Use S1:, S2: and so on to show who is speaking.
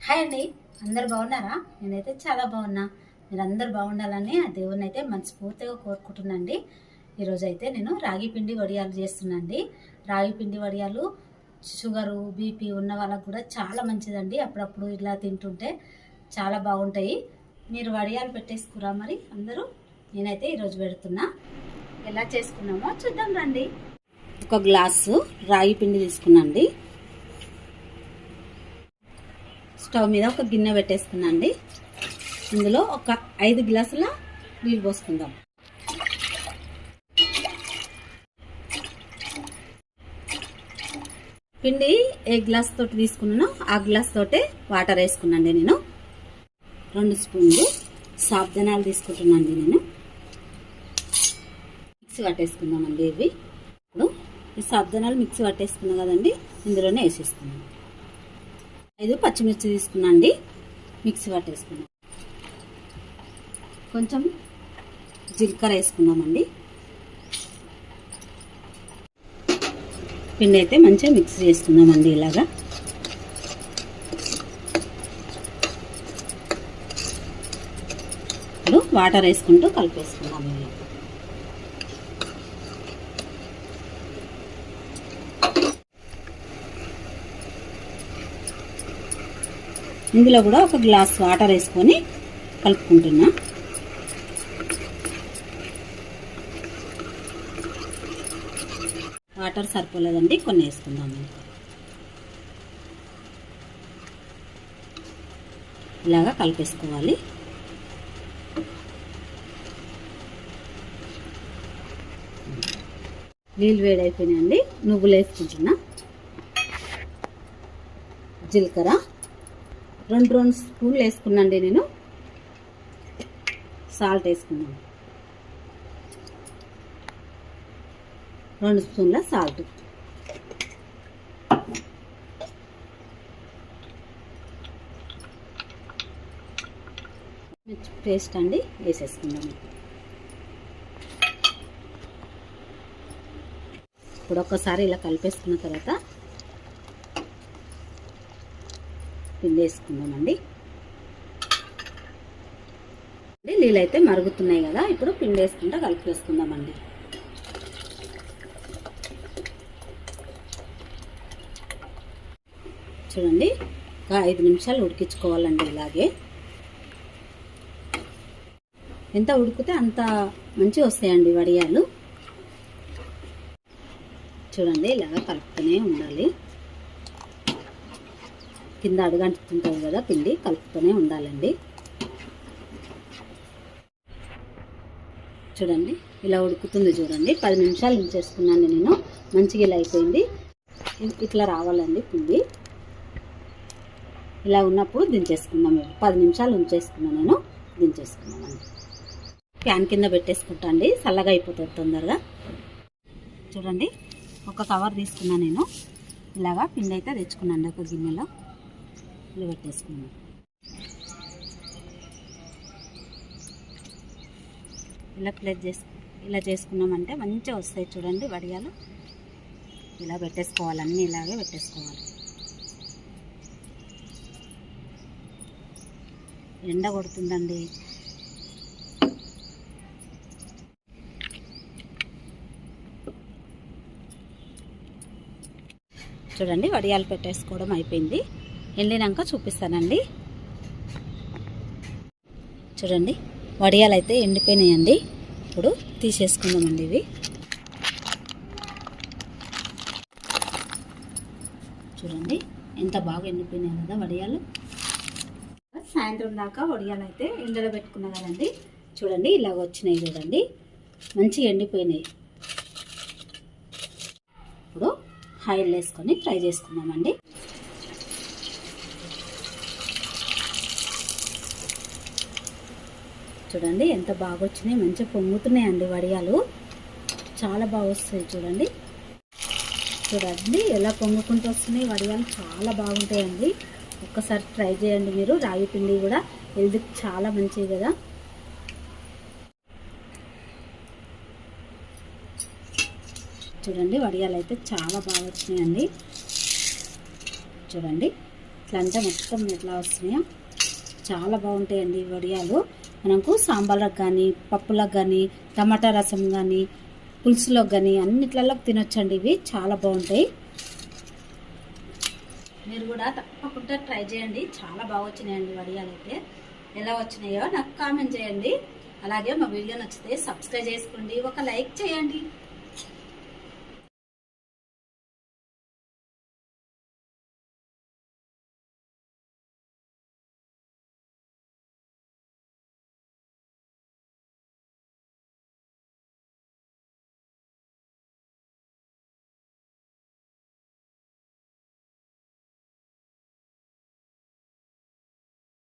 S1: Hi అండి. అందరు బాగున్నారా? నేనైతే చాలా బాగున్నా. మీరందరూ బాగుండాలని ఆ దేవుని అయితే మనస్ఫూర్తిగా కోరుకుంటున్నాండి ఈరోజు అయితే నేను రాగి పిండి వడియాలు చేస్తున్నాండి రాగి పిండి వడియాలు షుగరు బీపీ ఉన్న వాళ్ళకు కూడా చాలా మంచిదండి. అప్పుడప్పుడు ఇలా తింటుంటే చాలా బాగుంటాయి. మీరు వడియాలు పెట్టేసుకురా మరి అందరూ. నేనైతే ఈరోజు పెడుతున్నా. ఎలా చేసుకున్నామో చూద్దాం రండి. ఒక గ్లాసు రాగి పిండి తీసుకున్నాండి స్టవ్ మీద ఒక గిన్నె పెట్టేసుకున్నాండి ఇందులో ఒక ఐదు గ్లాసుల నీళ్ళు పోసుకుందాం. పిండి ఏ గ్లాస్ తోటి తీసుకున్నానో ఆ గ్లాస్ తోటే వాటర్ వేసుకున్నాండి నేను. రెండు స్పూన్లు సాబ్దనాలు తీసుకుంటున్నాండి నేను. మిక్సీ పట్టేసుకుందామండి ఇవి. ఇప్పుడు ఈ సాబ్దనాలు మిక్సీ పట్టేసుకున్నా కదండి ఇందులోనే వేసేసుకున్నాను ఐదు పచ్చిమిర్చి తీసుకున్నా అండి. మిక్సీ పట్టేసుకున్నాం. కొంచెం జీలకర్ర వేసుకున్నామండి పిండి అయితే మంచిగా మిక్స్ చేసుకున్నామండి ఇలాగా. ఇప్పుడు వాటర్ వేసుకుంటూ కలిపేసుకుందాం ఇందులో కూడా ఒక గ్లాస్ వాటర్ వేసుకొని కలుపుకుంటున్నా. వాటర్ సరిపోలేదండి కొన్ని వేసుకుందాం. ఇలాగా కలిపేసుకోవాలి. నీళ్ళు వేడైపోయినాయండి నువ్వులు వేసుకుంటున్నా. జీలకర్ర. రెండు రెండు స్పూన్లు వేసుకున్నాండి నేను. సాల్ట్ వేసుకున్నాను. రెండు స్పూన్ల సాల్ట్. మిర్చి పేస్ట్ అండి వేసేసుకుందాము ఇప్పుడు ఒక్కసారి ఇలా కలిపేసుకున్న తర్వాత పిండేసుకుందామండి. నీళ్ళు అయితే మరుగుతున్నాయి కదా ఇప్పుడు పిండేసుకుంటా కలిపేసుకుందామండి. చూడండి ఒక ఐదు నిమిషాలు ఉడికించుకోవాలండి ఇలాగే. ఎంత ఉడికితే అంత మంచిగా వస్తాయండి వడియాలు. చూడండి ఇలాగ కలుపుతూనే ఉండాలి. కింద అడుగంటుంటుంది కదా పిండి కలుపుతూనే ఉండాలండి. చూడండి ఇలా ఉడుకుతుంది చూడండి. పది నిమిషాలు ఉంచేసుకున్నాను నేను. మంచిగా ఇలా అయిపోయింది. ఇట్లా రావాలండి పిండి. ఇలా ఉన్నప్పుడు దించేసుకుందాం. మేము పది నిమిషాలు ఉంచేసుకున్నాను నేను. దించేసుకున్నామండి ఫ్యాన్ కింద పెట్టేసుకుంటా అండి. చల్లగా అయిపోతుంది తొందరగా. చూడండి ఒక కవర్ తీసుకున్నాను నేను. ఇలాగా పిండి అయితే తెచ్చుకున్నాను ఒక గిన్నెలో. ఇలా పెట్టేసుకున్నాను ఇలా ప్లేట్ చేసు ఇలా చేసుకున్నామంటే మంచిగా వస్తాయి చూడండి వడియాలు. ఇలా పెట్టేసుకోవాలి అన్నీ ఇలాగే పెట్టేసుకోవాలి. ఎండ కొడుతుందండి. చూడండి వడియాలు పెట్టేసుకోవడం అయిపోయింది. ఎండినాక చూపిస్తానండి. చూడండి వడియాలు అయితే ఎండిపోయినాయండి. ఇప్పుడు తీసేసుకుందామండి ఇవి. చూడండి ఎంత బాగా ఎండిపోయినాయి కదా వడియాలు. సాయంత్రం దాకా వడియాలు అయితే ఎండలో పెట్టుకున్నా కదండి. చూడండి ఇలాగ వచ్చినాయి చూడండి. మంచిగా ఎండిపోయినాయి. ఇప్పుడు ఆయిల్ వేసుకొని ఫ్రై చేసుకుందామండి. చూడండి ఎంత బాగా వచ్చినాయి మంచిగా పొంగుతున్నాయండి వడియాలు. చాలా బాగా వస్తాయి చూడండి. చూడండి ఎలా పొంగుకుంటూ వస్తున్నాయి వడియాలు. చాలా బాగుంటాయండి. ఒక్కసారి ట్రై చేయండి మీరు. రాగి పిండి కూడా హెల్త్కి చాలా మంచిది కదా. చూడండి వడియాలు అయితే చాలా బాగా వచ్చినాయండి చూడండి ఇట్లా అంటే మొత్తం ఎట్లా వస్తున్నాయో. చాలా బాగుంటాయండి వడియాలు. మనకు సాంబార్లకు కానీ పప్పులకు కానీ టమాటా రసం కానీ పులుసులోకి కానీ అన్నిట్లలో తినొచ్చండి ఇవి. చాలా బాగుంటాయి. మీరు కూడా తప్పకుండా ట్రై చేయండి. చాలా బాగా వచ్చినాయండి వడియాలు అయితే. ఎలా వచ్చినాయో నాకు కామెంట్ చేయండి. అలాగే మా వీడియో నచ్చితే సబ్స్క్రైబ్ చేసుకోండి. ఒక లైక్ చేయండి.